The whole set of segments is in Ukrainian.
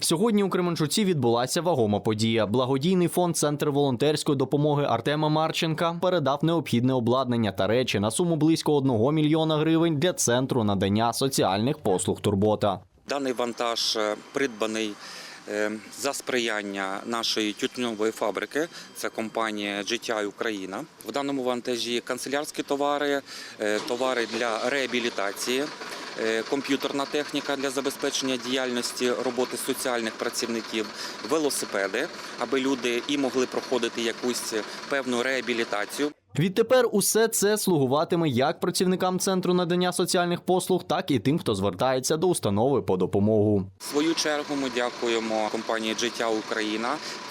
Сьогодні у Кременчуці відбулася вагома подія. Благодійний фонд Центр волонтерської допомоги Артема Марченка передав необхідне обладнання та речі на суму близько 1 мільйона гривень для центру надання соціальних послуг Турбота. Даний вантаж е, придбаний е, за сприяння нашої тютюнової фабрики. Це компанія GTI Україна. В даному вантажі канцелярські товари, е, товари для реабілітації. Е, Комп'ютерна техніка для забезпечення діяльності роботи соціальних працівників, велосипеди, аби люди і могли проходити якусь певну реабілітацію. Відтепер усе це слугуватиме як працівникам центру надання соціальних послуг, так і тим, хто звертається до установи по допомогу. В свою чергу ми дякуємо компанії Життя Україна.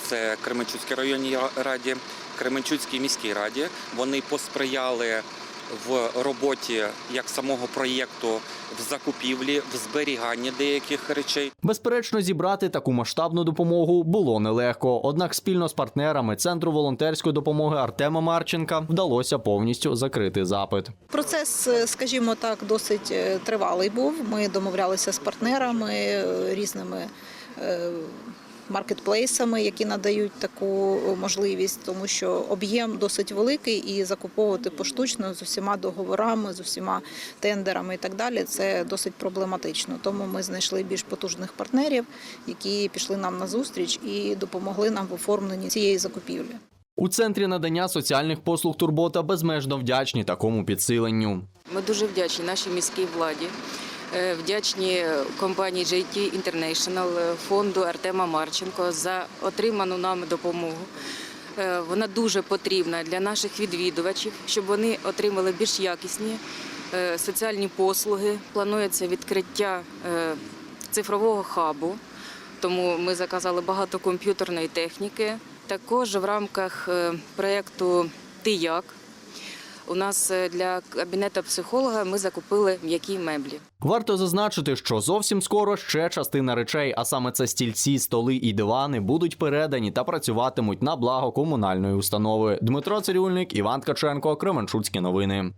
Це Кременчуцькій районній раді, Кременчуцькій міській раді. Вони посприяли в роботі як самого проєкту, в закупівлі, в зберіганні деяких речей. Безперечно, зібрати таку масштабну допомогу було нелегко. Однак спільно з партнерами центру волонтерської допомоги Артема Марченка вдалося повністю закрити запит. Процес, е, скажімо так, досить е, тривалий був. Ми домовлялися з партнерами е, різними. Е, Маркетплейсами, які надають таку можливість, тому що об'єм досить великий, і закуповувати поштучно з усіма договорами, з усіма тендерами і так далі, це досить проблематично. Тому ми знайшли більш потужних партнерів, які пішли нам на зустріч і допомогли нам в оформленні цієї закупівлі. У центрі надання соціальних послуг Турбота безмежно вдячні такому підсиленню. Ми дуже вдячні нашій міській владі, вдячні компанії JT International, е, фонду Артема Марченко за отриману нами допомогу. Е, Вона дуже потрібна для наших відвідувачів, щоб вони отримали більш якісні е, соціальні послуги. Планується відкриття е, цифрового хабу, тому ми заказали багато комп'ютерної техніки. Також в рамках е, проєкту Ти як у нас е, для кабінету психолога ми закупили м'які меблі. Варто зазначити, що зовсім скоро ще частина речей, а саме це стільці, столи і дивани, будуть передані та працюватимуть на благо комунальної установи. Дмитро Цирюльник, Іван Ткаченко, Кременчуцькі новини.